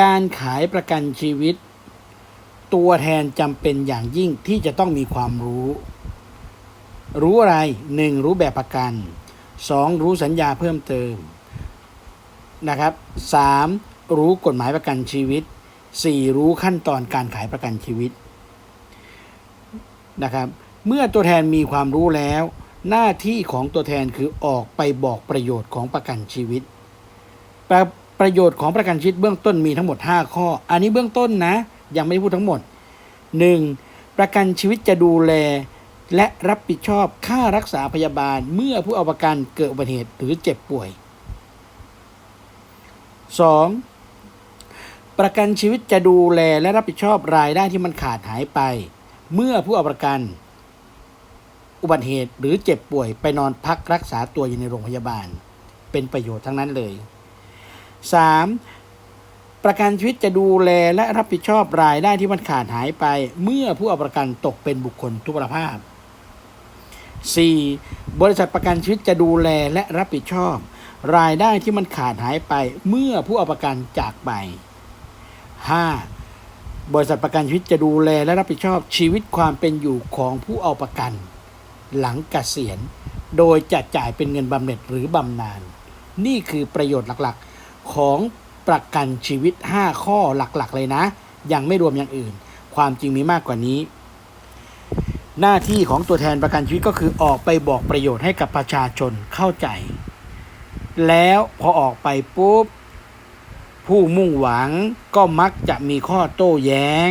การขายประกันชีวิต ตัวแทนจำเป็นอย่างยิ่งที่จะต้องมีความรู้ รู้อะไร 1. รู้แบบประกัน 2. รู้สัญญาเพิ่มเติมนะครับ 3. รู้กฎหมายประกันชีวิต 4. รู้ขั้นตอนการขายประกันชีวิตนะครับ เมื่อตัวแทนมีความรู้แล้ว หน้าที่ของตัวแทนคือออกไปบอกประโยชน์ของประกันชีวิต ประโยชน์ของประกันชีวิตเบื้องต้นมีทั้งหมด 5 ข้อ อันนี้เบื้องต้นนะ ยังไม่ได้พูดทั้งหมด 1. ประกันชีวิตจะดูแล และรับผิดชอบค่ารักษาพยาบาลเมื่อผู้เอาประกันเกิดอุบัติเหตุหรือเจ็บป่วย 2. ประกันชีวิตจะดูแลและรับผิดชอบรายได้ที่มันขาดหายไป เมื่อผู้เอาประกัน อุบัติเหตุหรือเจ็บป่วยไปนอนพักรักษาตัวอยู่ในโรงพยาบาล เป็นประโยชน์ทั้งนั้นเลย 3. ประกันชีวิตจะดูแลและรับผิดชอบรายได้ที่มันขาดหายไป เมื่อผู้เอาประกันตกเป็นบุคคลทุพพลภาพ 4. บริษัทประกันชีวิตจะดูแลและรับผิดชอบ รายได้ที่มันขาดหายไป เมื่อผู้เอาประกันจากไป 5. บริษัทประกันชีวิตจะดูแลและรับผิดชอบชีวิตความเป็นอยู่ของผู้เอาประกัน หลังเกษียณ โดยจะจ่ายเป็นเงินบำเหน็จหรือบำนาญนี่คือประโยชน์หลักๆ ของประกันชีวิต 5 ข้อหลักๆ เลยนะ ยังไม่รวมอย่างอื่น ความจริงมีมากกว่านี้ หน้าที่ของตัวแทนประกันชีวิตก็คือออกไปบอกประโยชน์ให้กับประชาชนเข้าใจ แล้วพอออกไปปุ๊บ ผู้มุ่งหวังก็มักจะมีข้อโต้แย้ง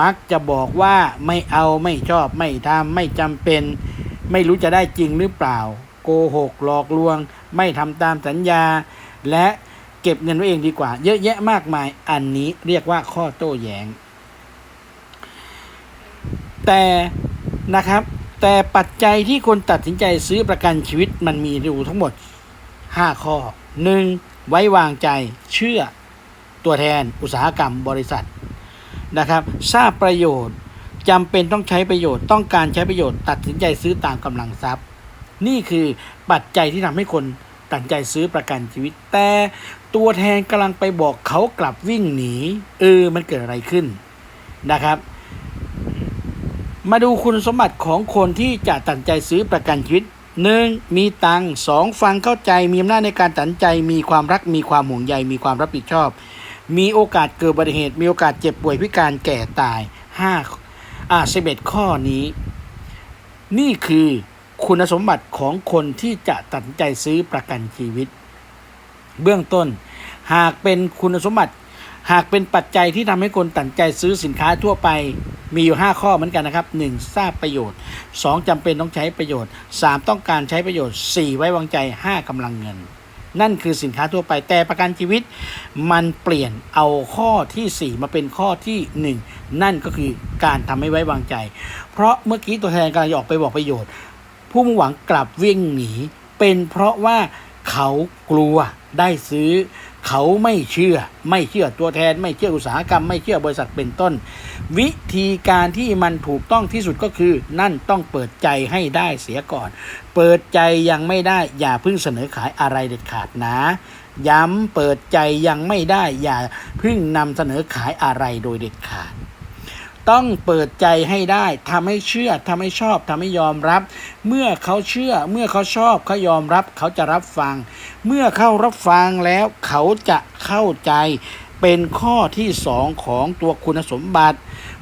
มักจะบอกว่าไม่เอาไม่ชอบไม่ทำไม่จำเป็น ไม่รู้จะได้จริงหรือเปล่า โกหกหลอกลวง ไม่ทำตามสัญญา และเก็บเงินไว้เองดีกว่า เยอะแยะมากมายอันนี้เรียกว่าข้อโต้แย้ง แต่นะครับ แต่ปัจจัยที่คนตัดสินใจซื้อประกันชีวิตมันมีอยู่ทั้งหมด 5 ข้อ 1. ไว้วางใจเชื่อตัวแทนอุตสาหกรรมบริษัทนะครับ ทราบประโยชน์จำเป็นต้องใช้ประโยชน์ต้องการใช้ประโยชน์ตัดสินใจซื้อตามกำลังทรัพย์ นี่คือปัจจัยที่ทำให้คน ตัดใจซื้อประกันชีวิต แต่ตัวแทนกำลังไปบอกเขากลับวิ่งหนี เออ มันเกิดอะไรขึ้นนะครับ มาดูคุณสมบัติของคนที่จะตัดใจซื้อประกันชีวิตหนึ่งมีตังสองฟังเข้าใจมีอำนาจในการตัดใจมีความรักมีความห่วงใยมีความรับผิดชอบ มีโอกาสเกิดอุบัติเหตุ มีโอกาสเจ็บป่วยพิการแก่ตายห้าอ่าสิบเอ็ดข้อนี้ นี่คือ คุณสมบัติของคนที่จะตัดใจซื้อประกันชีวิต เบื้องต้น หากเป็นคุณสมบัติ หากเป็นปัจจัยที่ทำให้คนตัดใจซื้อสินค้าทั่วไปมีอยู่ 5 ข้อเหมือนกันนะครับ 1. ทราบประโยชน์ 2. จำเป็นต้องใช้ประโยชน์ 3. ต้องการใช้ประโยชน์ 4. ไว้วางใจ 5. กำลังเงิน นั่นคือสินค้าทั่วไปแต่ประกันชีวิต มันเปลี่ยนเอาข้อทีสี่4 มาเป็นข้อทีหนึ่1 นั่นก็คือการทำให้ไว้วางใจ เพราะเมื่อกี้ตัวแทนกำลังจะออกไปบอกประโยชน์ ผู้มุ่งหวังกลับวิ่งหนี เป็นเพราะว่าเขากลัวได้ซื้อ เขาไม่เชื่อ ไม่เชื่อตัวแทน ไม่เชื่ออุตสาหกรรม ไม่เชื่อบริษัทเป็นต้น วิธีการที่มันถูกต้องที่สุดก็คือ นั่นต้องเปิดใจให้ได้เสียก่อน เปิดใจยังไม่ได้อย่าเพิ่งเสนอขายอะไรเด็ดขาดนะ ย้ำเปิดใจยังไม่ได้อย่าเพิ่งนำเสนอขายอะไรโดยเด็ดขาดต้องเปิดใจให้ได้ทำให้เชื่อทำให้ชอบทำให้ยอมรับ เมื่อเขาเชื่อ เมื่อเขาชอบเขายอมรับ เขาจะรับฟัง เมื่อเขารับฟังแล้วเขาจะเข้าใจเป็นข้อที่สองของตัวคุณสมบัติ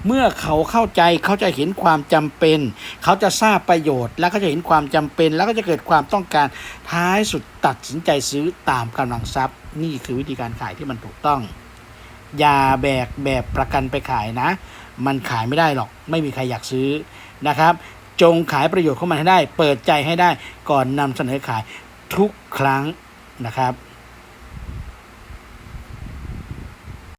เมื่อเขาเข้าใจเขาจะเห็นความจำเป็น เขาจะทราบประโยชน์ แล้วก็จะเห็นความจำเป็น แล้วก็จะเกิดความต้องการท้ายสุดตัดสินใจซื้อตามกำลังทรัพย์ นี่คือวิธีการขายที่มันถูกต้อง อย่าแบกแบบประกันไปขายนะ มันขายไม่ได้หรอก ไม่มีใครอยากซื้อนะครับ จงขายประโยชน์ของมันให้ได้ เปิดใจให้ได้ก่อนนำเสนอขายทุกครั้งนะครับ